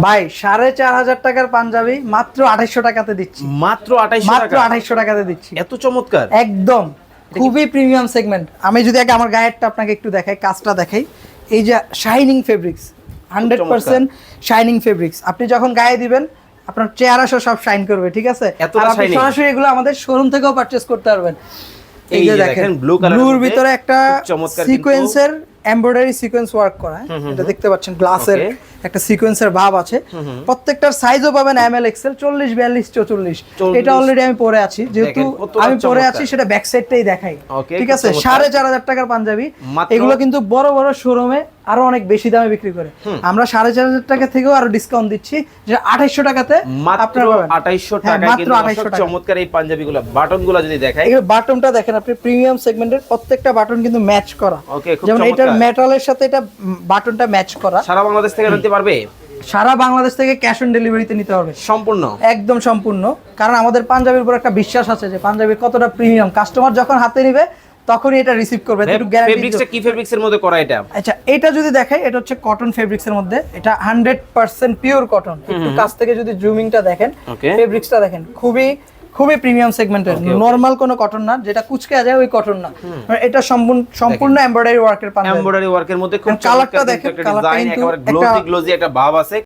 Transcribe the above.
ভাই সাড়ে চার হাজার টাকার পাঞ্জাবি মাত্র আঠাইশশো টাকাতে দিচ্ছি। মাত্র 2800 মাত্র টাকা? আঠাইশশো টাকাতে দিচ্ছি। এত চমৎকার। একদম। খুবই প্রিমিয়াম সেগমেন্ট আমি যদি আগে আমার গায়েরটা আপনাকে একটু দেখাই কাজটা দেখাই। এই যে shining fabrics hundred percent shining fabrics আপনি যখন গায়ে দিবেন আপনার চেহারা সব শাইন করবে ঠিক আছে? এতটা আর আপনি সরাসরি এগুলো আমাদের শোরুম থেকেও পারচেজ করতে পারবেন। এই যে দেখেন colour ব্লুর ভিতরে একটা চমৎকার সিকোয়েন্সের এমব্রয়ডারি সিকোয়েন্স ওয়ার্ক করা? এটা দেখতে পাচ্ছেন গ্লাসের. একটা সিকোয়েন্সের ভাব আছে। প্রত্যেকটার সাইজও পাবেন এম এল এক্সেল চল্লিশ বিয়াল্লিশ চৌচল্লিশ। এটা অলরেডি আমি পরে আছি যেহেতু আমি পরে আছি সেটা ব্যাক সাইডটাই দেখাই। ঠিক আছে? সাড়ে চার হাজার টাকার পাঞ্জাবি। এগুলো কিন্তু বড় বড় শোরুমে আরও অনেক বেশি দামে বিক্রি করে। আমরা সাড়ে চার হাজার টাকা থেকেও আরও ডিসকাউন্ট দিচ্ছি যে আঠাইশশো টাকাতে আপনারা। 2800 হ্যাঁ, টাকায় মাত্র আঠাইশশো টাকা চমৎকার এই পাঞ্জাবিগুলো বাটনগুলো যদি দেখাই। এগুলো বাটনটা দেখেন আপনি প্রিমিয়াম সেগমেন্টের প্রত্যেকটা বাটন কিন্তু ম্যাচ করা। যেমন এটার। মেটালের সাথে এটা বাটনটা ম্যাচ করা। সারা বাংলাদেশ থেকে নিতে পারবে? সারা বাংলাদেশ থেকে ক্যাশ অন ডেলিভারিতে নিতে হবে। সম্পূর্ণ? একদম সম্পূর্ণ। কারণ আমাদের পাঞ্জাবির উপর একটা বিশ্বাস আছে যে পাঞ্জাবির কতটা প্রিমিয়াম কাস্টমার যখন হাতে নিবে তখনই এটা রিসিভ করবে একটু গ্যারান্টি ফেব্রিক্সটা কি ফেব্রিক্সের মধ্যে করা এটা? আচ্ছা এটা যদি দেখাই এটা হচ্ছে কটন ফেব্রিক্স এর মধ্যে। এটা হান্ড্রেড পার্সেন্ট পিওর কটন একটু কাছ থেকে যদি জুমিংটা দেখেন ফেব্রিক্সটা দেখেন খুবই খুবই প্রিমিয়াম সেগমেন্টের নরমাল কোনো কটন না যেটা কুচকে যায় ওই কটন না। এটা সম্পূর্ণ সম্পূর্ণ এমব্রয়ডারি ওয়ার্কের পাঞ্জাবি। এমব্রয়ডারি ওয়ার্কের মধ্যে খুব colourটা দেখেন, ডিজাইন কিন্তু একটা- গ্লোজি গ্লোজি একটা ভাব আছে।